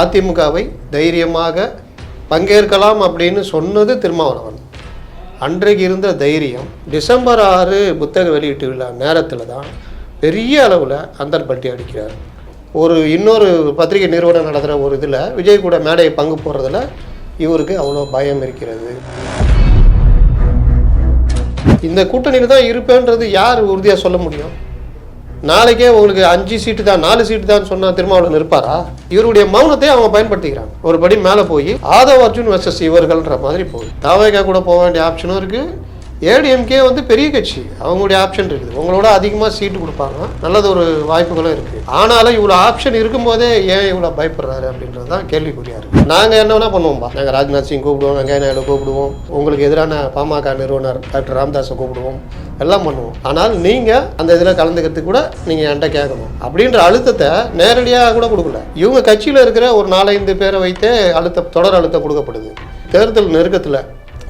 அதிமுகவை தைரியமாக பங்கேற்கலாம் அப்படின்னு சொன்னது திருமாவளவன். அன்றைக்கு இருந்த தைரியம் டிசம்பர் ஆறு புத்தக வெளியீட்டு விழா நேரத்தில் தான் பெரிய அளவில் அந்தர் அடிக்கிறார். ஒரு இன்னொரு பத்திரிகை நிறுவனம் நடத்துகிற ஒரு இதில் விஜய் கூட மேடையை பங்கு போடுறதுல இவருக்கு அவ்வளோ பயம் இருக்கிறது. இந்த கூட்டணியில் தான் இருப்பேன்றது யார் உறுதியாக சொல்ல முடியும்? நாளைக்கே உங்களுக்கு அஞ்சு சீட்டு தான் நாலு சீட்டு தான் சொன்னா திருமாவளவன் இருப்பாரா? இவருடைய மௌனத்தை அவங்க பயன்படுத்திக்கிறாங்க. ஒரு படி மேலே போய் ஆதவ் அர்ஜுன் வெர்சஸ் இவர்கள்ன்ற மாதிரி போகுது. தாவேக்கா கூட போக வேண்டிய ஆப்ஷனும் இருக்கு. ஏடிஎம்கே வந்து பெரிய கட்சி. அவங்களுடைய ஆப்ஷன் இருக்குது. உங்களோட அதிகமாக சீட்டு கொடுப்பாங்க. நல்லது ஒரு வாய்ப்புகளும் இருக்குது ஆனாலும் இவ்வளோ ஆப்ஷன் இருக்கும்போதே ஏன் இவ்வளோ பயப்படுறாரு அப்படின்றது தான் கேள்விக்குறியா இருக்கு. நாங்கள் என்ன வேணா பண்ணுவோம்பா. நாங்கள் ராஜ்நாத் சிங் கூப்பிடுவோம் வெங்கைய நாயுடு கூப்பிடுவோம். உங்களுக்கு எதிரான பாமக நிறுவனர் டாக்டர் ராமதாஸை கூப்பிடுவோம். எல்லாம் பண்ணுவோம். ஆனால் நீங்கள் அந்த இதில் கலந்துக்கிறதுக்கு கூட நீங்கள் என்கிட்ட கேட்கணும். அப்படின்ற அழுத்தத்தை நேரடியாக கூட கொடுக்கல. இவங்க கட்சியில் இருக்கிற ஒரு நாலஞ்சு பேரை வைத்தே அழுத்த தொடர் அழுத்தம் கொடுக்கப்படுது. தேர்தல் நெருக்கத்தில்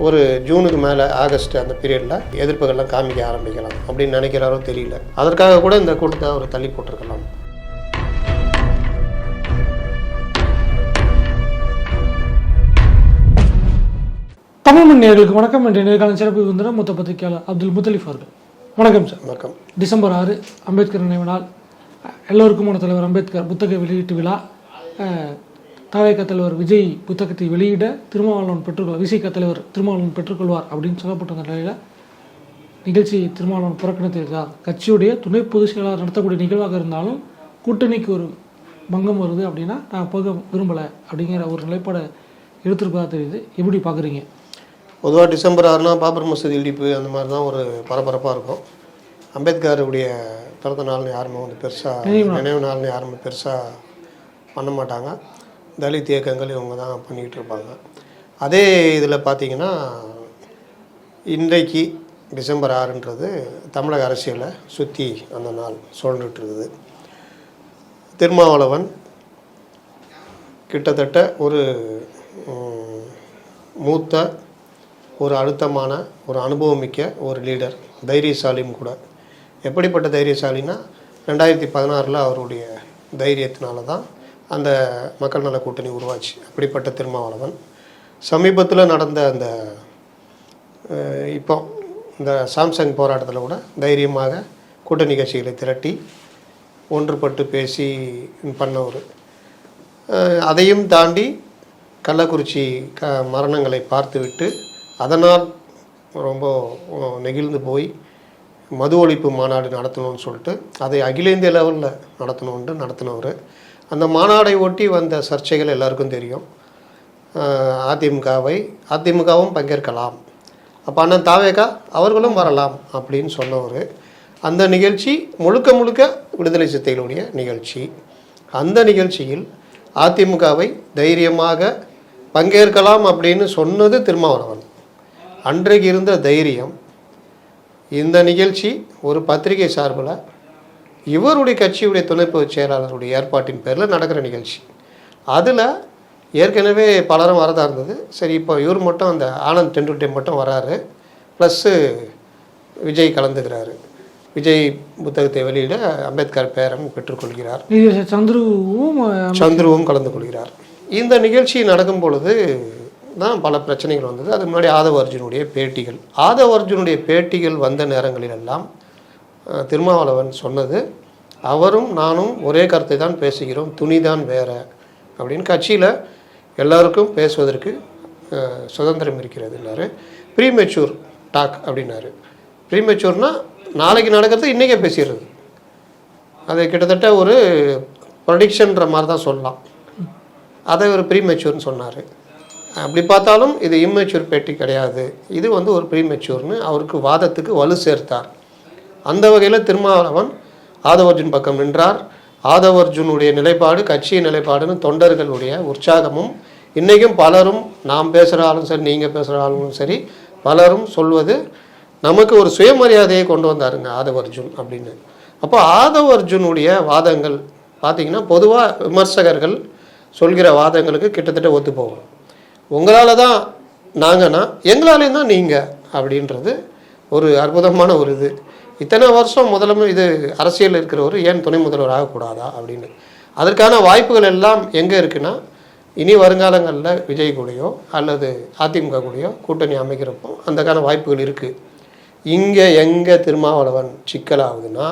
ஒரு ஜூனுக்கு மேலே ஆகஸ்ட் அந்த பீரியடில் எதிர்ப்புகள்லாம் காமிக்க ஆரம்பிக்கலாம் அப்படின்னு நினைக்கிறாரோ தெரியல. அதற்காக கூட இந்த கூட்டத்தை அவர் தள்ளி போட்டிருக்கலாம். நேயர்களுக்கு வணக்கம் என்ற நேர்காலம் சிறப்பு விருந்தினர் மூத்த பத்திரிகையாளர் அப்துல் முத்தலிஃப் அவர்கள். வணக்கம் சார். வணக்கம். டிசம்பர் ஆறு அம்பேத்கர் நினைவு நாள் எல்லோருக்குமான தலைவர் அம்பேத்கர் புத்தக வெளியீட்டு விழா. தாவேக தலைவர் விஜய் புத்தகத்தை வெளியிட திருமாவளவன் பெற்றுக்கொள் விசிக தலைவர் திருமாவளவன் பெற்றுக்கொள்வார் அப்படின்னு சொல்லப்பட்ட நிலையில் நிகழ்ச்சி திருமாவளவன் புறக்கணித்திருக்கிறார். கட்சியுடைய துணை பொதுச் செயலாளர் நடத்தக்கூடிய நிகழ்வாக இருந்தாலும் கூட்டணிக்கு ஒரு பங்கம் வருது அப்படின்னா நான் போக விரும்பலை அப்படிங்கிற ஒரு நிலைப்பாடை எடுத்திருப்பதா தெரியுது. எப்படி பார்க்குறீங்க பொதுவாக டிசம்பர் ஆறுனா பாபர் மசூதி இடிப்பு அந்த மாதிரி தான் ஒரு பரபரப்பாக இருக்கும். அம்பேத்கருடைய பிறந்த நாள்னு யாருமே வந்து பெருசாக நினைவு நாள்னு யாருமே பெருசாக பண்ண மாட்டாங்க. தலித் இயக்கங்கள் இவங்க தான் பண்ணிக்கிட்டு இருப்பாங்க. அதே இதில் பார்த்தீங்கன்னா இன்றைக்கு டிசம்பர் ஆறுன்றது தமிழக அரசியலை சுற்றி அந்த நாள் சுழண்டுட்டு இருக்குது திருமாவளவன் கிட்டத்தட்ட ஒரு மூத்த ஒரு அழுத்தமான ஒரு அனுபவமிக்க ஒரு லீடர் தைரியசாலியும் கூட. எப்படிப்பட்ட தைரியசாலினா ரெண்டாயிரத்தி பதினாறில் அவருடைய தைரியத்தினால தான் அந்த மக்கள் நல கூட்டணி உருவாச்சு. அப்படிப்பட்ட திருமாவளவன். சமீபத்தில் நடந்த அந்த இப்போ இந்த சாம்சங் போராட்டத்தில் கூட தைரியமாக கூட்டணி கட்சிகளை திரட்டி ஒன்றுபட்டு பேசி பண்ணவர் அதையும் தாண்டி கள்ளக்குறிச்சி க மரணங்களை பார்த்துவிட்டு அதனால் ரொம்ப நெகிழ்ந்து போய் மது ஒழிப்பு மாநாடு நடத்தணும்னு சொல்லிட்டு அதை அகில இந்திய லெவலில் நடத்தணுன்ட்டு நடத்தினவர். அந்த மாநாடை ஒட்டி வந்த சர்ச்சைகள் எல்லாருக்கும் தெரியும். அதிமுகவை அதிமுகவும் பங்கேற்கலாம். அப்போ அண்ணன் தாவேகா அவர்களும் வரலாம் அப்படின்னு சொன்னவர். அந்த நிகழ்ச்சி முழுக்க முழுக்க விடுதலை சித்தைகளுடைய நிகழ்ச்சி. அந்த நிகழ்ச்சியில் அதிமுகவை தைரியமாக பங்கேற்கலாம் அப்படின்னு சொன்னது திருமாவளவன். அன்றைக்கு இருந்த தைரியம் இந்த நிகழ்ச்சி ஒரு பத்திரிகை சார்பில் இவருடைய கட்சியுடைய துணை பொதுச் செயலாளருடைய ஏற்பாட்டின் பேரில் நடக்கிற நிகழ்ச்சி. அதில் ஏற்கனவே பலரும் வரதா இருந்தது. சரி இப்போ இவர் மட்டும் அந்த ஆனந்த் டெண்டுல்டே மட்டும் வராரு. ப்ளஸ்ஸு விஜய் கலந்துக்கிறாரு. விஜய் புத்தகத்தை வெளியிட அம்பேத்கர் பேரன் பெற்றுக்கொள்கிறார் சந்துருவும் சந்துருவும் கலந்து கொள்கிறார். இந்த நிகழ்ச்சி நடக்கும் பொழுது தான் பல பிரச்சனைகள் வந்தது. அது முன்னாடி ஆதவ அர்ஜுனுடைய பேட்டிகள். ஆதவ அர்ஜுனுடைய பேட்டிகள் வந்த நேரங்களிலெல்லாம் திருமாவளவன் சொன்னது அவரும் நானும் ஒரே கருத்தை தான் பேசுகிறோம். துணி தான் வேற. அப்படின்னு கட்சியில் எல்லாருக்கும் பேசுவதற்கு சுதந்திரம் இருக்கிறது இருக்கிறதுன்னாரு ப்ரீமெச்சூர் டாக் அப்படின்னாரு. ப்ரீமெச்சூர்னால் நாளைக்கு நடக்கிறது இன்றைக்கே பேசிடுறது. அது கிட்டத்தட்ட ஒரு ப்ரொடிக்ஷன்ற மாதிரி தான் சொல்லலாம். அதை ஒரு ப்ரீமெச்சூர்னு சொன்னார். அப்படி பார்த்தாலும் இது இம்மெச்சூர் பேட்டி கிடையாது. இது வந்து ஒரு ப்ரீமெச்சூர்னு அவருக்கு வாதத்துக்கு வலு சேர்த்தார். அந்த வகையில் திருமாவளவன் ஆதவர்ஜுன் பக்கம் நின்றார். ஆதவர்ஜுனுடைய நிலைப்பாடு கட்சியின் நிலைப்பாடுன்னு தொண்டர்களுடைய உற்சாகமும் இன்றைக்கும் பலரும் நாம் பேசுகிற ஆளும் சரி நீங்கள் பேசுகிற ஆளும் சரி பலரும் சொல்வது நமக்கு ஒரு சுயமரியாதையை கொண்டு வந்தாருங்க ஆதவர்ஜுன் அப்படின்னு. அப்போ ஆதவர்ஜுனுடைய வாதங்கள் பார்த்தீங்கன்னா பொதுவாக விமர்சகர்கள் சொல்கிற வாதங்களுக்கு கிட்டத்தட்ட ஒத்து போகும் உங்களால் தான் நாங்கன்னா எங்களாலேயும் தான் நீங்கள் அப்படின்றது ஒரு அற்புதமான ஒரு இது. இத்தனை வருஷம் முதலமை இது அரசியலில் இருக்கிறவர் ஏன் துணை முதல்வர் ஆகக்கூடாதா அப்படின்னு. அதற்கான வாய்ப்புகள் எல்லாம் எங்கே இருக்குன்னா இனி வருங்காலங்களில் விஜய் கூடயோ அல்லது அதிமுக கூடயோ கூட்டணி அமைக்கிறப்போ அந்தக்கான வாய்ப்புகள் இருக்குது இங்கே எங்கே திருமாவளவன் சிக்கலாகுதுன்னா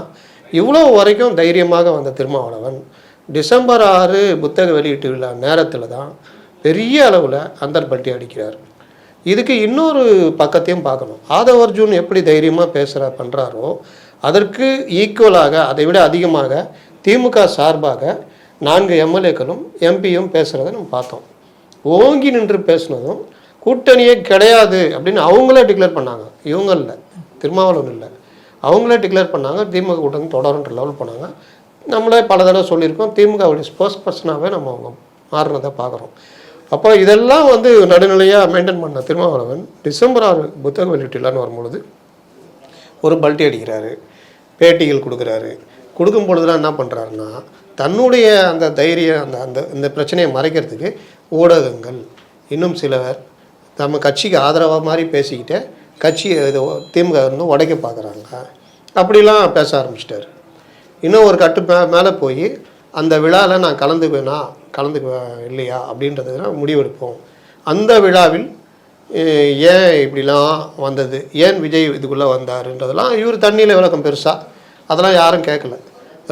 இவ்வளோ வரைக்கும் தைரியமாக வந்த திருமாவளவன் டிசம்பர் ஆறு புத்தக வெளியீட்டு விழா நேரத்தில் தான் பெரிய அளவில் அந்தர்பல்ட்டி அடிக்கிறார். இதுக்கு இன்னொரு பக்கத்தையும் பார்க்கணும். ஆதவ அர்ஜுன் எப்படி தைரியமாக பேசுகிற பண்ணுறாரோ அதற்கு ஈக்குவலாக அதை விட அதிகமாக திமுக சார்பாக நான்கு எம்எல்ஏக்களும் எம்பியும் பேசுகிறத நம்ம பார்த்தோம். ஓங்கி நின்று பேசுனதும் கூட்டணியே கிடையாது அப்படின்னு அவங்களே டிக்ளேர் பண்ணாங்க. இவங்க இல்லை திருமாவளவன் இல்லை. அவங்களே டிக்ளேர் பண்ணாங்க திமுக கூட்டணி தொடருன்ற லெவல் பண்ணாங்க நம்மளே பல தடவை சொல்லியிருக்கோம் திமுகவுடைய ஸ்போர்ட்ஸ் பர்சனாகவே நம்ம அவங்க மாறினதை பார்க்குறோம். அப்போ இதெல்லாம் வந்து நடுநிலையாக மெயின்டைன் பண்ண திருமாவளவன் டிசம்பர் ஆறு புத்தக வெளியீட்டுலான்னு வரும்பொழுது ஒரு பல்ட்டி அடிக்கிறாரு பேட்டிகள் கொடுக்குறாரு. கொடுக்கும் பொழுதுலாம் என்ன பண்ணுறாருன்னா தன்னுடைய அந்த தைரியம் அந்த அந்த இந்த பிரச்சனையை மறைக்கிறதுக்கு ஊடகங்கள் இன்னும் சிலவர் நம்ம கட்சிக்கு ஆதரவாக மாதிரி பேசிக்கிட்டே கட்சி இது திமுக வந்து உடைக்க பார்க்குறாங்க. அப்படிலாம் பேச ஆரம்பிச்சிட்டாரு. இன்னும் ஒரு கட்டு மே மேலே போய் அந்த விழாவில் நான் கலந்துக்குவேனா? கலந்துக்குவேன் இல்லையா அப்படின்றதுலாம் முடிவெடுப்போம். அந்த விழாவில் ஏன் இப்படிலாம் வந்தது? ஏன் விஜய் இதுக்குள்ளே வந்தாருன்றதெல்லாம் இவர் தண்ணியில் விளக்கம் பெருசாக அதெல்லாம் யாரும் கேட்கல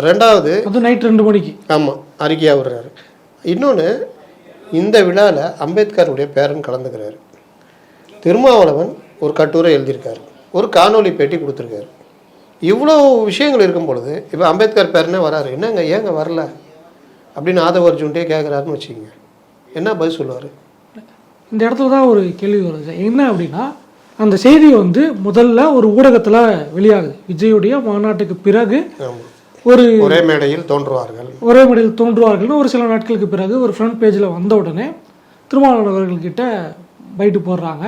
ரெண்டாவது அது நைட் ரெண்டு மணிக்கு. ஆமாம் அறிக்கையாக விடுறாரு. இன்னொன்று இந்த விழாவில் அம்பேத்கருடைய பேரன் கலந்துக்கிறாரு. திருமாவளவன் ஒரு கட்டுரை எழுதியிருக்காரு. ஒரு காணொளி பேட்டி கொடுத்துருக்காரு. இவ்வளோ விஷயங்கள் இருக்கும் பொழுது இப்போ அம்பேத்கர் பேரனே வராரு. என்னங்க ஏங்க வரல? அப்படின்னு ஆதவ அர்ஜுன்ட்டே கேட்குறாருன்னு வச்சுக்கோங்க. என்ன பதில் சொல்லுவார்? இந்த இடத்துல தான் ஒரு கேள்வி வருது என்ன அப்படின்னா அந்த செய்தி வந்து முதல்ல ஒரு ஊடகத்தில் வெளியாகுது. விஜயுடைய மாநாட்டுக்கு பிறகு ஒரு ஒரே மேடையில் தோன்றுவார்கள். ஒரே மடியில் தோன்றுவார்கள்னு ஒரு சில நாட்களுக்கு பிறகு ஒரு ஃப்ரண்ட் பேஜில் வந்த உடனே திருமாவளவன் அவர்கள்கிட்ட பைட்டு போடுறாங்க.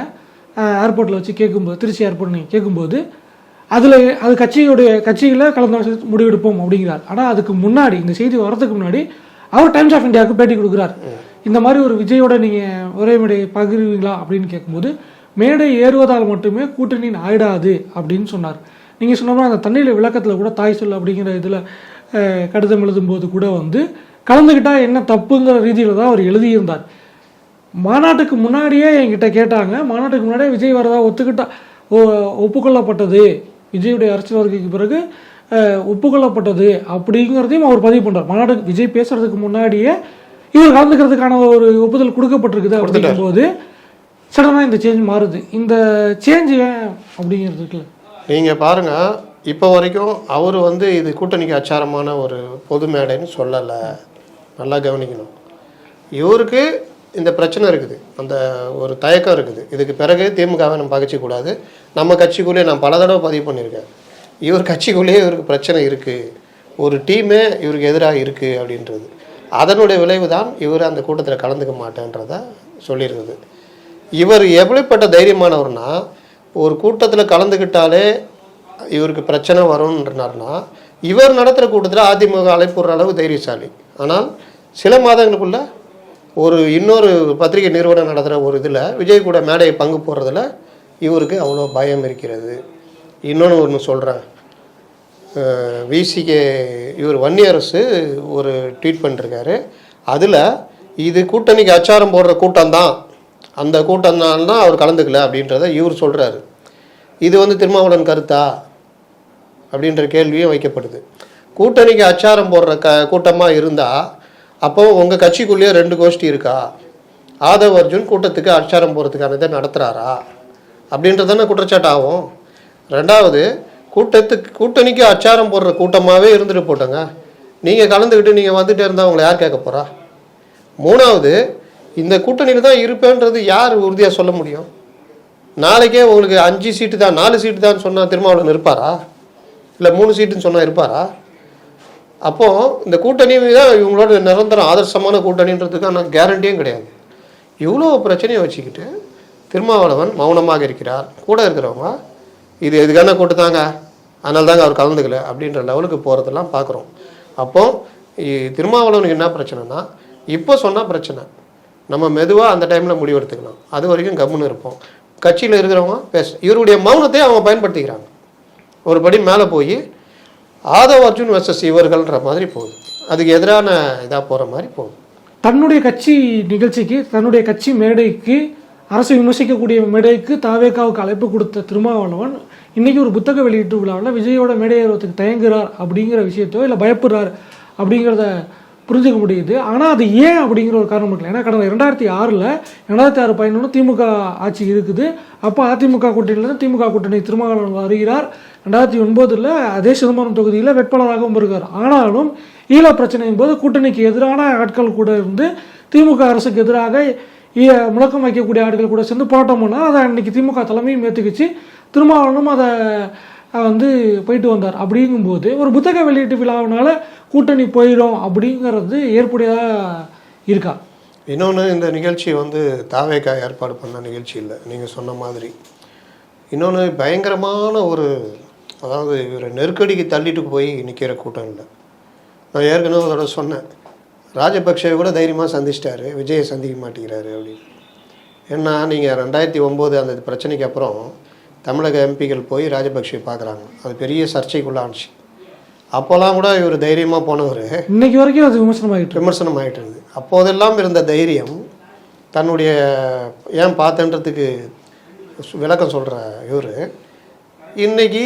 ஏர்போர்ட்டில் வச்சு கேட்கும்போது திருச்சி ஏர்போர்ட் நீங்கள் கேட்கும்போது அதில் அது கட்சியுடைய கட்சியில் கலந்து முடிவெடுப்போம் அப்படிங்கிறார். ஆனால் அதுக்கு முன்னாடி இந்த செய்தி வரதுக்கு முன்னாடி அவர் டைம்ஸ் ஆஃப் இந்தியாவுக்கு பேட்டி கொடுக்குறாரு. இந்த மாதிரி ஒரு விஜயோட நீங்கள் ஒரே மேடையை பகிர்வீங்களா அப்படின்னு கேட்கும்போது மேடை ஏறுவதால் மட்டுமே கூட்டணியின் ஆயிடாது அப்படின்னு சொன்னார். நீங்கள் சொன்ன அந்த தண்ணியில் விளக்கத்தில் கூட தாய் சொல் அப்படிங்கிற இதில் கடிதம் எழுதும்போது கூட வந்து கலந்துக்கிட்டா என்ன தப்புங்கிற ரீதியில் தான் அவர் எழுதியிருந்தார். மாநாட்டுக்கு முன்னாடியே என்கிட்ட கேட்டாங்க. மாநாட்டுக்கு முன்னாடியே விஜய் வரதா ஒத்துக்கிட்டா ஓ- ஒப்புக்கொள்ளப்பட்டது. விஜயுடைய அரசியல் வருகைக்கு பிறகு ஒப்புக்கொள்ளப்பட்டது அப்படிங்கிறதையும் அவர் பதிவு பண்றார். மாநாட்டுக்கு விஜய் பேசுறதுக்கு முன்னாடியே இவர் கலந்துக்கிறதுக்கான ஒரு ஒப்புதல் கொடுக்கப்பட்டிருக்குது அப்படிங்கும்போது சடனாக இந்த சேஞ்ச் மாறுது. இந்த சேஞ்ச் ஏன் அப்படிங்கிறது இருக்குல்ல? நீங்கள் பாருங்கள் இப்போ வரைக்கும் அவர் வந்து இது கூட்டணிக்கு அச்சாரமான ஒரு பொது மேடைன்னு சொல்லலை. நல்லா கவனிக்கணும். இவருக்கு இந்த பிரச்சனை இருக்குது. அந்த ஒரு தயக்கம் இருக்குது. இதுக்கு பிறகு திமுகவை நம்ம பகைச்சிக்கூடாது நம்ம கட்சிக்குள்ளேயே நான் பல தடவை பதிவு பண்ணியிருக்கேன். இவர் கட்சிக்குள்ளேயே இவருக்கு பிரச்சனை இருக்குது ஒரு டீமே இவருக்கு எதிராக இருக்குது அப்படின்றது. அதனுடைய விளைவு தான் இவர் அந்த கூட்டத்தில் கலந்துக்க மாட்டேன்றத சொல்லியிருக்குது இவர் எப்படிப்பட்ட தைரியமானவர்னா ஒரு கூட்டத்தில் கலந்துக்கிட்டாலே இவருக்கு பிரச்சனை வரும்ன்றனார்னா இவர் நடத்துகிற கூட்டத்தில் அதிமுக அழைப்புற அளவு தைரியசாலி. ஆனால் சில மாதங்களுக்குள்ள ஒரு இன்னொரு பத்திரிகை நிறுவனம் நடத்துகிற ஒரு இதில் விஜய் கூட மேடையை பங்கு போடுறதுல இவருக்கு அவ்வளோ பயம் இருக்கிறது. இன்னொன்று ஒன்று சொல்கிறேன் விசிகே இவர் வன்னியரசு ஒரு ட்வீட் பண்ணிருக்காரு. அதில் இது கூட்டணிக்கு அச்சாரம் போடுற கூட்டம் தான் அந்த கூட்டம் தான் அவர் கலந்துக்கல அப்படின்றத இவர் சொல்கிறாரு இது வந்து திருமாவளவன் கருத்தா? அப்படின்ற கேள்வியும் வைக்கப்படுது. கூட்டணிக்கு அச்சாரம் போடுற க கூட்டமாக இருந்தால் அப்போ உங்கள் கட்சிக்குள்ளேயே ரெண்டு கோஷ்டி இருக்கா? ஆதவ் அர்ஜுன் கூட்டத்துக்கு அச்சாரம் போகிறதுக்கானதை நடத்துகிறாரா அப்படின்றதானே குற்றச்சாட்டு ஆகும். ரெண்டாவது கூட்டத்துக்கு கூட்டணிக்கு அச்சாரம் போடுற கூட்டமாகவே இருந்துட்டு போட்டோங்க. நீங்கள் கலந்துக்கிட்டு நீங்கள் வந்துட்டே இருந்தால் உங்களை யார் கேட்க போகிறா மூணாவது இந்த கூட்டணியில் தான் இருப்பேன்றது யார் உறுதியாக சொல்ல முடியும்? நாளைக்கே உங்களுக்கு அஞ்சு சீட்டு தான் நாலு சீட்டு தான் சொன்னால் திருமாவளவன் இருப்பாரா? இல்லை மூணு சீட்டுன்னு சொன்னால் இருப்பாரா? அப்போது இந்த கூட்டணி தான் இவங்களோட நிரந்தரம் ஆதர்சமான கூட்டணின்றதுக்கான கேரண்டியும் கிடையாது. இவ்வளோ பிரச்சனையை வச்சுக்கிட்டு திருமாவளவன் மௌனமாக இருக்கிறார். கூட இருக்கிறவங்க இது எதுக்கான கூட்டத்தாங்க? அதனால தாங்க அவர் கலந்துக்கல அப்படின்ற லெவலுக்கு போகிறதெல்லாம் பார்க்குறோம் அப்போது திருமாவளவனுக்கு என்ன பிரச்சனைனா இப்போ சொன்னால் பிரச்சனை நம்ம மெதுவாக அந்த டைமில் முடிவெடுத்துக்கலாம். அது வரைக்கும் கம்முன்னு இருப்போம். கட்சியில் இருக்கிறவங்க பேச இவருடைய மௌனத்தை அவங்க பயன்படுத்திக்கிறாங்க. ஒரு படி மேலே போய் ஆதவ அர்ஜுன் வர்சஸ் இவர்கள்ன்ற மாதிரி போகுது. அதுக்கு எதிரான இதாக போகிற மாதிரி போகுது. தன்னுடைய கட்சி நிகழ்ச்சிக்கு தன்னுடைய கட்சி மேடைக்கு அரசு விமர்சிக்கக்கூடிய மேடைக்கு தாவேக்காவுக்கு அழைப்பு கொடுத்த திருமாவளவன் இன்றைக்கி ஒரு புத்தக வெளியீட்டு விழாவில் விஜயோட மேடையேறுவதுக்கு தயங்குகிறார் தயங்குறார் அப்படிங்கிற விஷயத்தையோ இல்லை பயப்படுறார் அப்படிங்கிறத புரிஞ்சுக்க முடியுது. ஆனால் அது ஏன் அப்படிங்கிற ஒரு காரணம் இருக்கல ஏன்னா கடந்த ரெண்டாயிரத்தி ஆறில் ரெண்டாயிரத்தி ஆறு பதினொன்று திமுக ஆட்சி இருக்குது. அப்போ அதிமுக கூட்டணியிலேருந்து திமுக கூட்டணி திருமாவளவன் வருகிறார். ரெண்டாயிரத்தி ஒன்பதில் அதே சிதம்பரம் தொகுதியில் வேட்பாளராகவும் வருகிறார். ஆனாலும் ஈழ பிரச்சனையின் போது கூட்டணிக்கு எதிரான ஆட்கள் கூட இருந்து திமுக அரசுக்கு எதிராக ஈ- முழக்கம் வைக்கக்கூடிய ஆட்கள் கூட சேர்ந்து போராட்டம் பண்ணால் அதை அன்னைக்கு திமுக தலைமையும் ஏற்றுக்குச்சு திருமாவளவனும் அதை வந்து போயிட்டு வந்தார். அப்படிங்கும்போது ஒரு புத்தக வெளியீட்டு விழாவினால கூட்டணி போயிடும் அப்படிங்கிறது ஏற்புடையதாக இருக்கா? இன்னொன்று இந்த நிகழ்ச்சி வந்து தாவேக்கா ஏற்பாடு பண்ண நிகழ்ச்சி இல்லை. நீங்கள் சொன்ன மாதிரி. இன்னொன்று பயங்கரமான ஒரு அதாவது இவரை நெருக்கடிக்கு தள்ளிட்டு போய் நிற்கிற கூட்டம் இல்லை. நான் ஏற்கனவே அதோட சொன்னேன். ராஜபக்சே கூட தைரியமாக சந்திச்சிட்டாரு. விஜயை சந்திக்க மாட்டேங்கிறாரு அப்படின்னு. ஏன்னா நீங்கள் ரெண்டாயிரத்தி ஒம்போது அந்த பிரச்சனைக்கு அப்புறம் தமிழக எம்பிகள் போய் ராஜபக்ஷவை பார்க்குறாங்க. அது பெரிய சர்ச்சைக்குள்ளானுச்சு. அப்போல்லாம் கூட இவர் தைரியமாக போனவர். இன்னைக்கு வரைக்கும் அது விமர்சனமாகிட்டு. விமர்சனம் ஆகிட்டு அப்போதெல்லாம் இருந்த தைரியம் தன்னுடைய ஏன் பார்த்தன்றதுக்கு விளக்கம் சொல்கிற இவர் இன்னைக்கு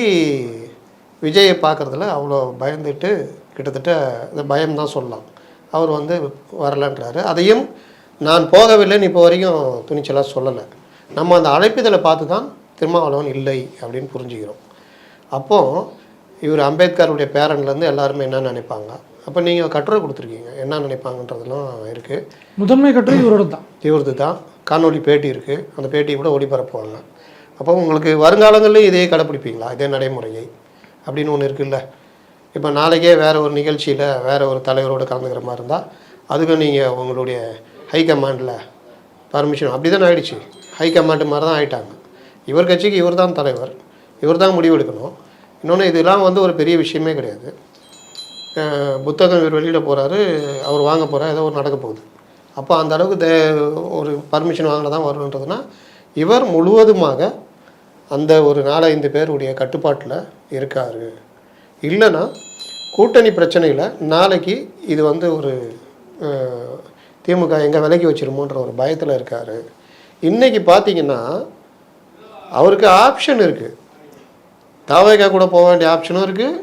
விஜயை பார்க்குறதுல அவ்வளோ பயந்துட்டு கிட்டத்தட்ட இந்த பயம்தான் சொல்லலாம். அவர் வந்து வரலன்றாரு. அதையும் நான் போகவில்லைன்னு இப்போ வரைக்கும் துணிச்சலாக சொல்லலை. நம்ம அந்த அழைப்பிதழை பார்த்து தான் திருமாவளவன் இல்லை அப்படின்னு புரிஞ்சுக்கிறோம். அப்போது இவர் அம்பேத்கருடைய பேரன்லேருந்து எல்லாருமே என்ன நினைப்பாங்க? அப்போ நீங்கள் கட்டுரை கொடுத்துருக்கீங்க. என்ன நினைப்பாங்கன்றதெல்லாம் இருக்குது முதன்மை கட்டுரை இவரோட தான். இவரது தான். காணொளி பேட்டி இருக்குது அந்த பேட்டியை கூட ஒளிபரப்புவாங்க. அப்போ உங்களுக்கு வருங்காலங்களிலும் இதே கடைப்பிடிப்பீங்களா? இதே நடைமுறையை. அப்படின்னு ஒன்று இருக்குல்ல. இப்போ நாளைக்கே வேறு ஒரு நிகழ்ச்சியில் வேறு ஒரு தலைவரோடு கலந்துக்கிற மாதிரி இருந்தால் அதுக்கும் நீங்கள் உங்களுடைய ஹை கமாண்டில் பர்மிஷன் அப்படி தான் ஆயிடுச்சு. ஹை கமாண்டு மாதிரி தான் ஆயிட்டாங்க. இவர் கட்சிக்கு இவர் தான் தலைவர். இவர் தான் முடிவெடுக்கணும். இன்னொன்று இதெல்லாம் வந்து ஒரு பெரிய விஷயமே கிடையாது. புத்தகம் இவர் வெளியிட போகிறாரு அவர் வாங்க போகிறார் ஏதோ ஒரு நடக்க போகுது. அப்போ அந்த அளவுக்கு தே ஒரு பர்மிஷன் வாங்கினா தான் வருன்றதுனா இவர் முழுவதுமாக அந்த ஒரு நாலஞ்சு பேருடைய கட்டுப்பாட்டில் இருக்கார். இல்லைன்னா கூட்டணி பிரச்சனையில் நாளைக்கு இது வந்து ஒரு திமுக எங்கே விலைக்கு வச்சிருமோன்ற ஒரு பயத்தில் இருக்கார். இன்றைக்கி பார்த்தீங்கன்னா அவருக்கு ஆப்ஷன் இருக்குது தாவேகா கூட போக வேண்டிய ஆப்ஷனும் இருக்குது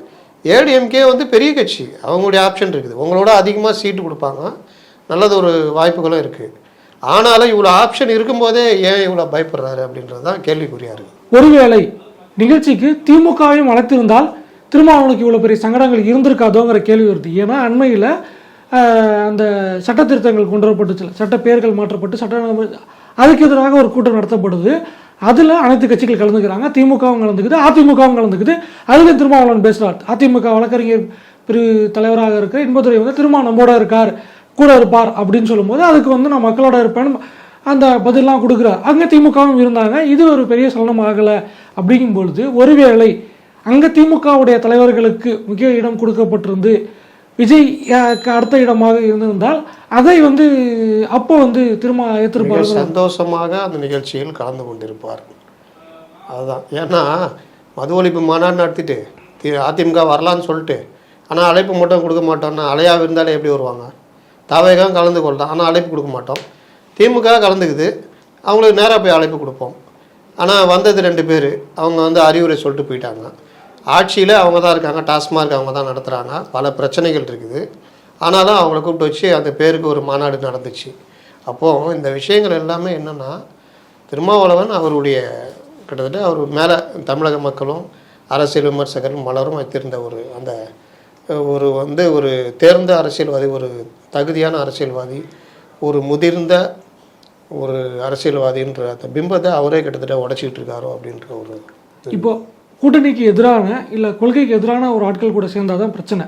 ஏடிஎம்கே வந்து பெரிய கட்சி. அவங்களுடைய ஆப்ஷன் இருக்குது. உங்களோட அதிகமாக சீட்டு கொடுப்பாங்க. நல்லது ஒரு வாய்ப்புகளும் இருக்குது ஆனாலும் இவ்வளோ ஆப்ஷன் இருக்கும்போதே ஏன் இவ்வளோ பயப்படுறாரு அப்படின்றது தான் கேள்விக்குறியாக இருக்குது ஒருவேளை நிகழ்ச்சிக்கு திமுகவையும் அழைத்திருந்தால் திருமாவளவனுக்கு இவ்வளோ பெரிய சங்கடங்கள் இருந்திருக்காதோங்கிற கேள்வி வருது. ஏன்னா அண்மையில் அந்த சட்ட திருத்தங்கள் கொண்டு வரப்பட்டுச்சு. சட்ட பெயர்கள் மாற்றப்பட்டு சட்ட அதுக்கு எதிராக ஒரு கூட்டம் நடத்தப்படுது. அதில் அனைத்து கட்சிகள் கலந்துக்கிறாங்க. திமுகவும் கலந்துக்குது அதிமுகவும் கலந்துக்குது. அதில் திருமாவளவன் பேசுகிறார் அதிமுக வழக்கறிஞர் பிரிவு தலைவராக இருக்கிற இன்பதுரை வந்து திருமா நம்மோட இருக்கார் கூட இருப்பார் அப்படின்னு சொல்லும்போது அதுக்கு வந்து நான் மக்களோட இருப்பேன்னு அந்த பதிலாம் கொடுக்குறார். அங்கே திமுகவும் இருந்தாங்க. இது ஒரு பெரிய சலனம் ஆகலை. அப்படிங்கும்பொழுது ஒருவேளை அங்கே திமுகவுடைய தலைவர்களுக்கு முக்கிய இடம் கொடுக்கப்பட்டிருந்து விஜய் அடுத்த இடமாக இருந்திருந்தால் அதை வந்து அப்போ வந்து திரும்ப ஏற்றிருப்பார் சந்தோஷமாக அந்த நிகழ்ச்சியில் கலந்து கொண்டிருப்பார். அதுதான். ஏன்னா மது ஒழிப்பு மாநாடு நடத்திட்டு தி- அதிமுக வரலான்னு சொல்லிட்டு ஆனால் அழைப்பு மட்டும் கொடுக்க மாட்டோம்னா அலையாக இருந்தாலே எப்படி வருவாங்க? தவையகம் கலந்து கொள்ளலாம் ஆனால் அழைப்பு கொடுக்க மாட்டோம். திமுக கலந்துக்குது அவங்களுக்கு நேராக போய் அழைப்பு கொடுப்போம். ஆனால் வந்தது ரெண்டு பேர் அவங்க வந்து அறிவுரை சொல்லிட்டு போயிட்டாங்க. ஆட்சியில் அவங்க தான் இருக்காங்க டாஸ்மார்க் அவங்க தான் நடத்துகிறாங்க பல பிரச்சனைகள் இருக்குது. ஆனாலும் அவங்கள கூப்பிட்டு வச்சு அந்த பேருக்கு ஒரு மாநாடு நடந்துச்சு. அப்போது இந்த விஷயங்கள் எல்லாமே என்னென்னா திருமாவளவன் அவருடைய கிட்டத்தட்ட அவர் மேலே தமிழக மக்களும் அரசியல் விமர்சகரும் மலரும் வைத்திருந்த ஒரு அந்த ஒரு வந்து ஒரு தேர்ந்த அரசியல்வாதி ஒரு தகுதியான அரசியல்வாதி ஒரு முதிர்ந்த ஒரு அரசியல்வாதின்ற அந்த பிம்பத்தை அவரே கிட்டத்தட்ட உடச்சிக்கிட்டு இருக்காரோ அப்படின்ற ஒரு இப்போ கூட்டணிக்கு எதிரான இல்லை கொள்கைக்கு எதிரான ஒரு ஆட்கள் கூட சேர்ந்தாதான் பிரச்சனை.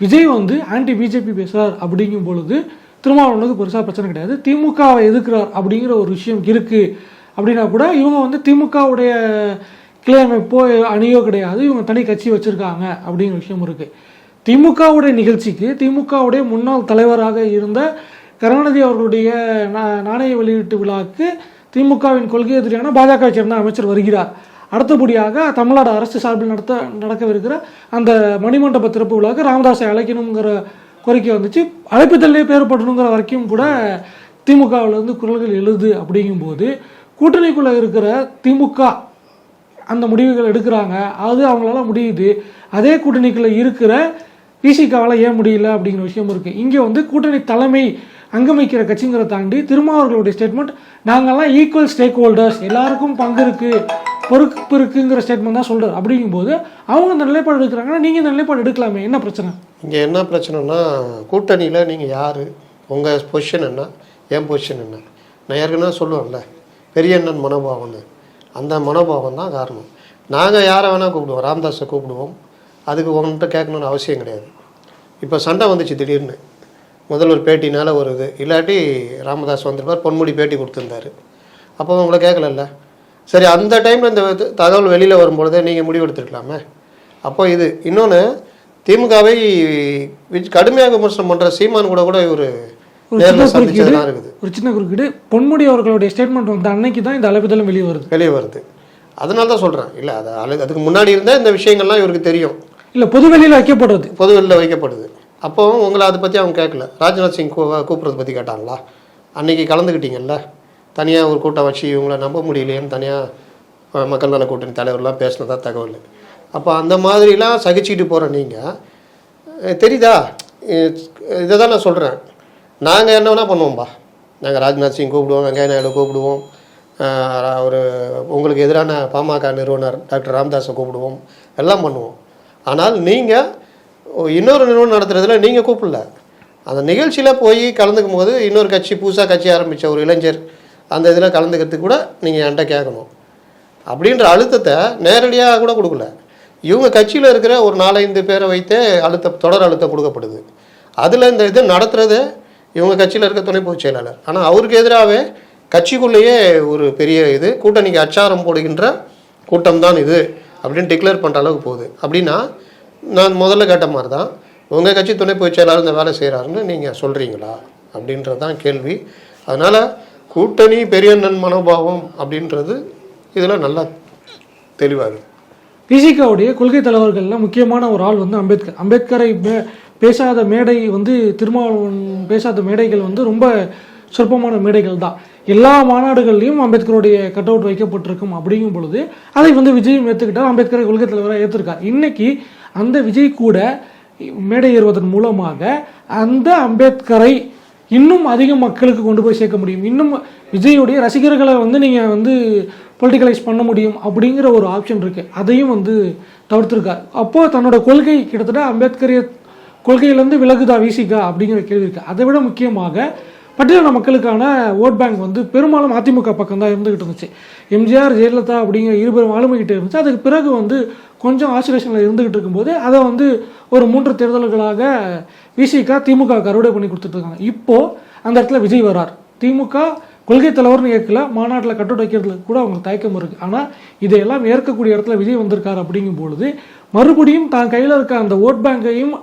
விஜய் வந்து ஆன்டி பிஜேபி பேசுகிறார் அப்படிங்கும் பொழுது திருமாவளவனுக்கு பெருசாக பிரச்சனை கிடையாது. திமுகவை எதிர்க்கிறார் அப்படிங்கிற ஒரு விஷயம் இருக்குது அப்படின்னா கூட இவங்க வந்து திமுகவுடைய கிளை அமைப்போ அணியோ கிடையாது. இவங்க தனி கட்சி வச்சுருக்காங்க அப்படிங்கிற விஷயம் இருக்குது திமுகவுடைய நிகழ்ச்சிக்கு திமுகவுடைய முன்னாள் தலைவராக இருந்த கருணாநிதி அவர்களுடைய நாணய வெளியீட்டு விழாவுக்கு திமுகவின் கொள்கை எதிரியான பாஜகவை சேர்ந்த அமைச்சர் வருகிறார். அடுத்தபடியாக தமிழ்நாடு அரசு சார்பில் நடத்த நடக்கவிருக்கிற அந்த மணிமண்டப திறப்பு விழாவுக்கு ராமதாஸை அழைக்கணுங்கிற கோரிக்கை வந்துச்சு. அழைப்புதல்லே பேர்படணுங்கிற வரைக்கும் கூட திமுகவில் இருந்து குரல்கள் எழுது அப்படிங்கும்போது கூட்டணிக்குள்ளே இருக்கிற திமுக அந்த முடிவுகள் எடுக்கிறாங்க. அது அவங்களால முடியுது. அதே கூட்டணிக்குள்ள இருக்கிற பிசிகாவால் ஏன் முடியல அப்படிங்கிற விஷயம் இருக்குது இங்கே வந்து கூட்டணி தலைமை அங்கமைக்கிற கட்சிங்கிற தாண்டி திருமாவர்களுடைய ஸ்டேட்மெண்ட் நாங்கள்லாம் ஈக்குவல் ஸ்டேக் ஹோல்டர்ஸ் எல்லாருக்கும் பங்கு இருக்குது பொறுப்பு இருக்குங்கிற ஸ்டேட்மெண்ட் தான் சொல்கிறார் அப்படிங்கும்போது அவங்க அந்த நிலைப்பாடு எடுக்கிறாங்கன்னா நீங்கள் இந்த நிலைப்பாடு எடுக்கலாமே. என்ன பிரச்சனை? இங்கே என்ன பிரச்சனைனா கூட்டணியில் நீங்கள் யார்? உங்கள் பொசிஷன் என்ன? என் பொசிஷன் என்ன? நான் ஏற்கனவே சொல்லுவேன்ல பெரிய அண்ணன் மனோபாவம்னு. அந்த மனோபாவம் தான் காரணம். நாங்கள் யாரை வேணால் கூப்பிடுவோம். ராமதாஸை கூப்பிடுவோம். அதுக்கு உங்கள்கிட்ட கேட்கணும்னு அவசியம் கிடையாது. இப்போ சண்டை வந்துச்சு திடீர்னு. முதல்வர் பேட்டினால ஒரு இது. இல்லாட்டி ராமதாஸ் வந்திருப்பார் பொன்முடி பேட்டி கொடுத்துருந்தாரு. அப்போ உங்களை கேட்கலல்ல? சரி அந்த டைமில் இந்த தகவல் வெளியில் வரும்பொழுதே நீங்கள் முடிவெடுத்துருக்கலாமே. அப்போ இது இன்னொன்று திமுகவை கடுமையாக விமர்சனம் பண்ணுற சீமான் கூட கூட இவர் ஒரு சின்ன குறுக்கீடு பொன்முடி அவர்களுடைய ஸ்டேட்மெண்ட் வந்த அன்னைக்கு தான் இந்த அழைப்புதலும் வெளியே வருது. வெளியே வருது. அதனால தான் சொல்கிறேன் இல்லை அது அதுக்கு முன்னாடி இருந்தால் இந்த விஷயங்கள்லாம் இவருக்கு தெரியும். இல்லை பொது வெளியில் வைக்கப்படுறது பொதுவெளியில் வைக்கப்படுது. அப்போ உங்களை அதை பற்றி அவங்க கேட்கல. ராஜ்நாத் சிங் கூப்பிட்றத பற்றி கேட்டாங்களா? அன்னைக்கு கலந்துக்கிட்டீங்கல்ல? தனியாக ஒரு கூட்டம் வச்சு இவங்கள நம்ப முடியலையேன்னு தனியாக மக்கள் நல கூட்டணி தலைவர்லாம் பேசினதா தகவல். அப்போ அந்த மாதிரிலாம் சகிச்சுக்கிட்டு போகிற நீங்கள் தெரியுதா? இதை தான் நான் சொல்கிறேன் நாங்கள் என்ன வேணால் பண்ணுவோம்பா. நாங்கள் ராஜ்நாத் சிங் கூப்பிடுவோம் வெங்கைய நாயுடு கூப்பிடுவோம். ஒரு உங்களுக்கு எதிரான பாமக நிறுவனர் டாக்டர் ராம்தாஸை கூப்பிடுவோம். எல்லாம் பண்ணுவோம். ஆனால் நீங்கள் இன்னொரு நிறுவனம் நடத்துகிறதுல நீங்கள் கூப்பிடல. அந்த நிகழ்ச்சியில் போய் கலந்துக்கும் போது இன்னொரு கட்சி புதுசாக கட்சி ஆரம்பித்த ஒரு இளைஞர் அந்த இதில் கலந்துக்கிறதுக்கு கூட நீங்கள் என்கிட்ட கேட்கணும். அப்படின்ற அழுத்தத்தை நேரடியாக கூட கொடுக்கல. இவங்க கட்சியில் இருக்கிற ஒரு நாலஞ்சு பேரை வைத்தே அழுத்தம் தொடர் அழுத்தம் கொடுக்கப்படுது. அதில் இந்த இது நடத்துகிறது இவங்க கட்சியில் இருக்க துணை பொதுச் செயலாளர். ஆனால் அவருக்கு எதிராகவே கட்சிக்குள்ளேயே ஒரு பெரிய இது கூட்டணிக்கு அச்சாரம் போடுகின்ற கூட்டம் தான் இது அப்படின்னு டிக்ளேர் பண்ணுற அளவுக்கு போகுது. அப்படின்னா நான் முதல்ல கேட்ட மாதிரி தான் உங்கள் கட்சி துணை பொதுச் செயலாளர் இந்த வேலை செய்கிறாருன்னு நீங்கள் சொல்கிறீங்களா அப்படின்றது தான் கேள்வி. அதனால் கூட்டணி பெரியண்ணன் மனோபாவம் அப்படின்றது இதில் நல்லா தெளிவாக இருக்குது பிசிகாவுடைய கொள்கை தலைவர்களில் முக்கியமான ஒரு ஆள் வந்து அம்பேத்கர். அம்பேத்கரை பேசாத மேடை வந்து திருமாவளவன் பேசாத மேடைகள் வந்து ரொம்ப சொற்பமான மேடைகள் தான். எல்லா மாநாடுகள்லையும் அம்பேத்கருடைய கட் அவுட் வைக்கப்பட்டிருக்கும் அப்படிங்கும் பொழுது அதை வந்து விஜயும் ஏற்றுக்கிட்டார் அம்பேத்கரை கொள்கை தலைவராக ஏற்றிருக்கார் இன்னைக்கு அந்த விஜய் கூட மேடை ஏறுவதன் மூலமாக அந்த அம்பேத்கரை இன்னும் அதிக மக்களுக்கு கொண்டு போய் சேர்க்க முடியும். இன்னும் விஜயுடைய ரசிகர்களை வந்து நீங்கள் வந்து பொலிட்டிக்கலைஸ் பண்ண முடியும் அப்படிங்கிற ஒரு ஆப்ஷன் இருக்குது அதையும் வந்து தவிர்த்துருக்கார். அப்போது தன்னோட கொள்கை கிட்டத்தட்ட அம்பேத்கரிய கொள்கையிலேருந்து விலகுதா வீசிக்கா அப்படிங்கிற கேள்வி இருக்குது அதை விட முக்கியமாக பட்டியலின மக்களுக்கான ஓட் பேங்க் வந்து பெரும்பாலும் அதிமுக பக்கம் தான் இருந்துகிட்டு இருந்துச்சு. எம்ஜிஆர் ஜெயலலிதா அப்படிங்கிற இருபெரும் ஆளுமைகிட்ட இருந்துச்சு. அதுக்கு பிறகு வந்து கொஞ்சம் ஆசிலேஷனில் இருந்துகிட்டு இருக்கும்போது அதை வந்து ஒரு மூன்று தேர்தல்களாக விசிகா திமுக அறுவடை பண்ணி கொடுத்துட்டு இருக்காங்க இப்போ அந்த இடத்துல விஜய் வரார் திமுக கொள்கை தலைவர்னு ஏற்கல மாநாட்டில் கட்டுரை வைக்கிறதுல கூட அவங்களுக்கு தயக்கம் இருக்குது ஆனால் இதையெல்லாம் ஏற்கக்கூடிய இடத்துல விஜய் வந்திருக்கார் அப்படிங்கும் பொழுது மறுபடியும் தான் கையில் இருக்க அந்த ஓட் பேங்கையும்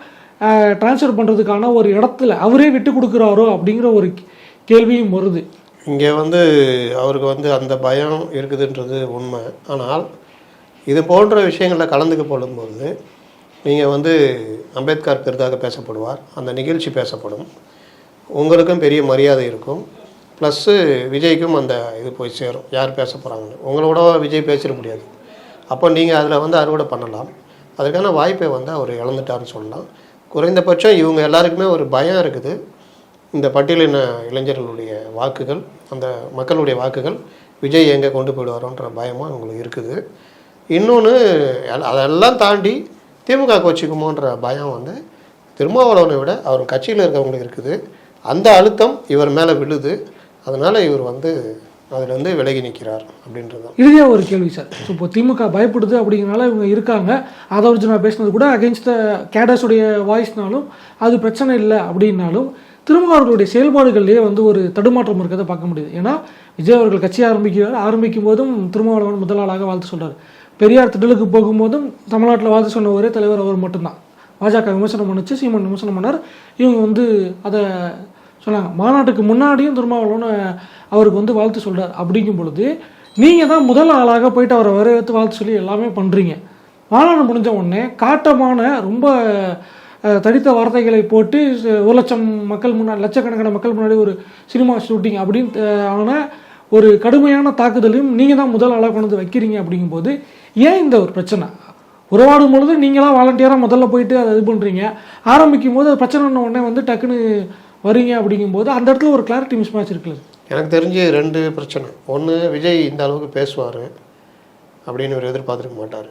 ட்ரான்ஸ்ஃபர் பண்ணுறதுக்கான ஒரு இடத்துல அவரே விட்டு கொடுக்குறாரோ அப்படிங்கிற ஒரு கேள்வியும் வருது. இங்கே வந்து அவருக்கு வந்து அந்த பயம் இருக்குதுன்றது உண்மை. ஆனால் இது போன்ற விஷயங்களில் கலந்துக்க போடும்போது நீங்கள் வந்து அம்பேத்கர் பெரிதாக பேசப்படுவார் அந்த நிகழ்ச்சி பேசப்படும். உங்களுக்கும் பெரிய மரியாதை இருக்கும். ப்ளஸ்ஸு விஜய்க்கும் அந்த இது போய் சேரும். யார் பேச போகிறாங்கன்னு உங்களோட விஜய் பேசிட முடியாது. அப்போ நீங்கள் அதில் வந்து அறுவடை பண்ணலாம். அதுக்கான வாய்ப்பை வந்து அவர் இழந்துட்டாருன்னு சொல்லலாம். குறைந்தபட்சம் இவங்க எல்லாருக்குமே ஒரு பயம் இருக்குது. இந்த பட்டியலின இளைஞர்களுடைய வாக்குகள் அந்த மக்களுடைய வாக்குகள் விஜய் எங்கே கொண்டு போயிடுவாரோன்ற பயமாக அவங்களுக்கு இருக்குது. இன்னொன்று அதெல்லாம் தாண்டி திமுக கோச்சிக்குமோன்ற பயம் வந்து திருமாவளவனை விட அவர் கட்சியில் இருக்கிறவங்களுக்கு இருக்குது. அந்த அழுத்தம் இவர் மேலே விழுது. அதனால் இவர் வந்து அதிலிருந்து விலகி நிற்கிறார் அப்படின்றது. இறுதியாக ஒரு கேள்வி சார். ஸோ இப்போ திமுக பயப்படுது அப்படிங்கிறனால இவங்க இருக்காங்க. அதை ஒர்ஜினாக பேசினது கூட அகெயின்ஸ்ட் த கேடர்ஸுடைய வாய்ஸ்னாலும் அது பிரச்சனை இல்லை அப்படின்னாலும் திரும்ப அவர்களுடைய செயல்பாடுகள்லேயே வந்து ஒரு தடுமாற்றம் இருக்கிறத பார்க்க முடியுது. ஏன்னா விஜய் அவர்கள் கட்சி ஆரம்பிக்கிறார். ஆரம்பிக்கும் போதும் திருமாவளவன் முதலாளாக வாழ்த்து சொல்றாரு. பெரியார் திடலுக்கு போகும்போதும் தமிழ்நாட்டில் வாழ்த்து சொன்ன ஒரே தலைவர் அவர் மட்டும்தான். பாஜக விமர்சனம் பண்ணுச்சு சீமான் விமர்சனம் பண்ணார். இவங்க வந்து அதை சொன்னாங்க. மாநாட்டுக்கு முன்னாடியும் திருமாவளவன் அவருக்கு வந்து வாழ்த்து சொல்கிறார் அப்படிங்கும் பொழுது நீங்கள் தான் முதல் ஆளாக போயிட்டு அவரை வரவேற்று வாழ்த்து சொல்லி எல்லாமே பண்ணுறீங்க மாநாடு முடிஞ்ச உடனே காட்டமான ரொம்ப தடித்த வார்த்தைகளை போட்டு ஒரு லட்சம் மக்கள் முன்னாடி லட்சக்கணக்கான மக்கள் முன்னாடி ஒரு சினிமா ஷூட்டிங் அப்படின்னு ஆன ஒரு கடுமையான தாக்குதலையும் நீங்கள் தான் முதல் ஆளாக கொண்டு வந்து வைக்கிறீங்க அப்படிங்கும்போது ஏன் இந்த ஒரு பிரச்சனை? உறவாடும் பொழுது நீங்களாம் வாலண்டியராக முதல்ல போயிட்டு அதை இது பண்ணுறீங்க ஆரம்பிக்கும் போது அது பிரச்சனைன உடனே வந்து டக்குன்னு வரீங்க அப்படிங்கும்போது அந்த இடத்துல ஒரு கிளாரிட்டி மிஸ் மேட்ச் இருக்குல்ல. எனக்கு தெரிஞ்சு ரெண்டு பிரச்சனை. ஒன்று விஜய் இந்த அளவுக்கு பேசுவார் அப்படின்னு இவர் எதிர்பார்த்துருக்க மாட்டார்.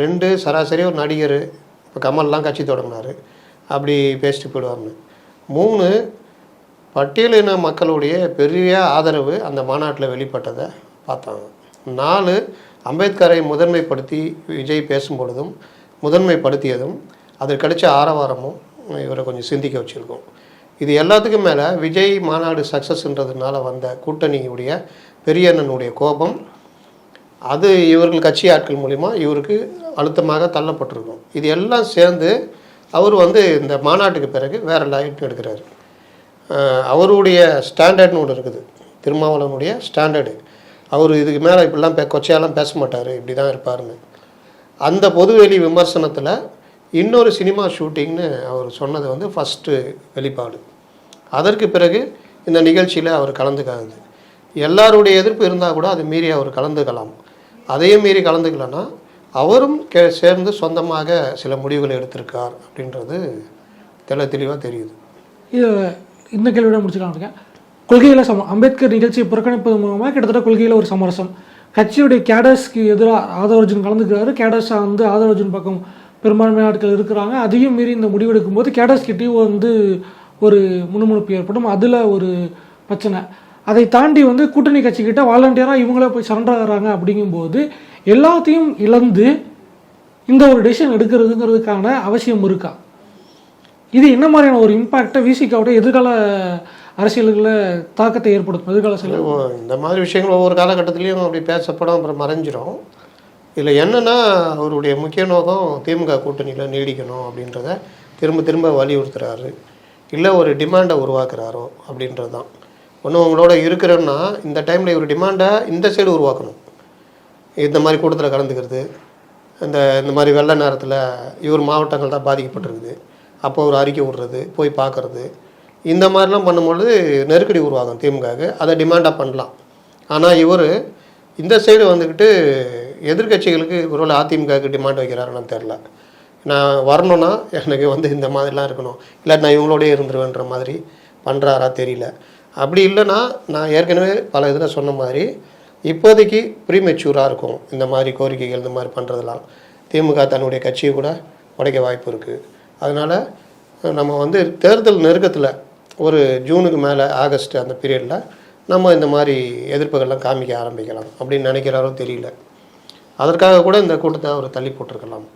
ரெண்டு சராசரி ஒரு நடிகர். இப்போ கமல்லாம் கட்சி தொடங்கினார். அப்படி பேசிட்டு போயிடுவார்னு மூணு பட்டியலின மக்களுடைய பெரிய ஆதரவு அந்த மாநாட்டில் வெளிப்பட்டதை பார்த்தாங்க. நாலு அம்பேத்கரை முதன்மைப்படுத்தி விஜய் பேசும் பொழுதும் முதன்மைப்படுத்தியதும் அதற்கு கிடைச்ச ஆரவாரமும் இவரை கொஞ்சம் சிந்திக்க வச்சுருக்கோம். இது எல்லாத்துக்கும் மேலே விஜய் மாநாடு சக்ஸஸ்ன்றதுனால வந்த கூட்டணியுடைய பெரியண்ணனுடைய கோபம் அது இவர்கள் கட்சி ஆட்கள் மூலிமா இவருக்கு அழுத்தமாக தள்ளப்பட்டிருக்கும். இது எல்லாம் சேர்ந்து அவர் வந்து இந்த மாநாட்டுக்கு பிறகு வேறு லைட் எடுக்கிறாரு. அவருடைய ஸ்டாண்டர்ட்னு ஒன்று இருக்குது. திருமாவளவனுடைய ஸ்டாண்டர்டு அவர் இதுக்கு மேலே இப்படிலாம் பே கொச்சையாலாம் பேச மாட்டார் இப்படி தான் இருப்பாருன்னு. அந்த பொதுவெளி விமர்சனத்தில் இன்னொரு சினிமா ஷூட்டிங்னு அவர் சொன்னது வந்து ஃபஸ்ட்டு வெளிப்பாடு. அதற்கு பிறகு இந்த நிகழ்ச்சியில் அவர் கலந்துக்காது எல்லாருடைய எதிர்ப்பு இருந்தால் கூட அதை மீறி அவர் கலந்துக்கலாம். அதையும் மீறி கலந்துக்கலன்னா அவரும் கே சேர்ந்து சொந்தமாக சில முடிவுகளை எடுத்திருக்கார் அப்படின்றது தெல தெளிவாக தெரியுது. இது இந்த கேள்வியோட முடிச்சுக்கலாம் இருக்கேன் கொள்கையில் சம அம்பேத்கர் நிகழ்ச்சியை புறக்கணிப்பது மூலமாக கிட்டத்தட்ட கொள்கையில் ஒரு சமரசம். கட்சியுடைய கேடர்ஸ்க்கு எதிராக ஆதவர்ஜுன் கலந்துக்கிறாரு. கேடர்ஸாக வந்து ஆதவர்ஜுன் பக்கம் பெரும்பான்மையான ஆட்கள் இருக்கிறாங்க. அதையும் மீறி இந்த முடிவெடுக்கும் போது கேடர்ஸ் வந்து ஒரு முணுமுணுப்பு ஏற்படும். அதில் ஒரு பிரச்சனை. அதை தாண்டி வந்து கூட்டணி கட்சிக்கிட்ட வாலண்டியராக இவங்களே போய் சரண்டர் ஆகிறாங்க அப்படிங்கும்போது எல்லாத்தையும் இழந்து இந்த ஒரு டெசிஷன் எடுக்கிறதுங்கிறதுக்கான அவசியம் இருக்கா? இது என்ன மாதிரியான ஒரு இம்பாக்டை விசிகாவுடைய எதிர்கால அரசியல்களில் தாக்கத்தை ஏற்படுத்தும்? எதிர்கால இந்த மாதிரி விஷயங்கள் ஒவ்வொரு காலகட்டத்திலையும் அப்படி பேசப்படும் அப்புறம் மறைஞ்சிரும். இதில் என்னென்னா அவருடைய முக்கிய நோக்கம் திமுக கூட்டணியில் நீடிக்கணும் அப்படின்றத திரும்ப திரும்ப வலியுறுத்துகிறாரு இல்லை ஒரு டிமாண்டை உருவாக்குறாரோ அப்படின்றது தான் ஒன்று உங்களோட இருக்கிறேன்னா இந்த டைமில் இவர் டிமாண்டை இந்த சைடு உருவாக்கணும். இந்த மாதிரி கூட்டத்தில் கலந்துக்கிறது இந்த இந்த மாதிரி வெள்ள நேரத்தில் இவர் மாவட்டங்கள் தான் பாதிக்கப்பட்டிருக்குது. அப்போ ஒரு அறிக்கை விடுறது போய் பார்க்கறது. இந்த மாதிரிலாம் பண்ணும்பொழுது நெருக்கடி உருவாகும் திமுகவுக்கு. அதை டிமாண்டாக பண்ணலாம். ஆனால் இவர் இந்த சைடு வந்துக்கிட்டு எதிர்க்கட்சிகளுக்கு ஒருவேளை அதிமுகவுக்கு டிமாண்ட் வைக்கிறாருன்னு தெரில நான் வரணும்னா எனக்கு வந்து இந்த மாதிரிலாம் இருக்கணும். இல்லை நான் இவங்களோடய இருந்துருவேன்ற மாதிரி பண்ணுறாரா தெரியல. அப்படி இல்லைன்னா நான் ஏற்கனவே பல இதில் சொன்ன மாதிரி இப்போதைக்கு ப்ரீமெச்சூராக இருக்கும் இந்த மாதிரி கோரிக்கைகள் இந்த மாதிரி பண்ணுறதெல்லாம் திமுக தன்னுடைய கட்சியை கூட உடைக்க வாய்ப்பு இருக்குது அதனால் நம்ம வந்து தேர்தல் நெருக்கத்தில் ஒரு ஜூனுக்கு மேலே ஆகஸ்ட் அந்த பீரியடில் நம்ம இந்த மாதிரி எதிர்ப்புகள்லாம் காமிக்க ஆரம்பிக்கலாம் அப்படின்னு நினைக்கிறாரோ தெரியல. அதற்காக கூட இந்த கூட்டத்தை அவர் தள்ளி போட்டிருக்கலாம்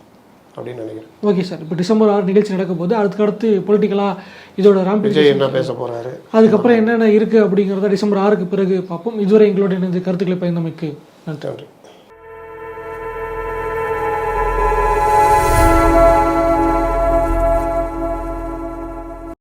அப்படின்னு நினைக்கிறேன். Okay sir. இப்போ டிசம்பர் ஆறு நிகழ்ச்சி நடக்க போது அதுக்கு அடுத்து பொலிட்டிக்கலாக இதோட ராம்பி விஜய் என்ன பேச போகிறாரு அதுக்கப்புறம் என்னென்ன இருக்குது அப்படிங்கிறத டிசம்பர் ஆறுக்கு பிறகு பார்ப்போம். இதுவரை எங்களோட இணைந்து கருத்துக்களை பயந்தமைக்கு நன்றி. நன்றி.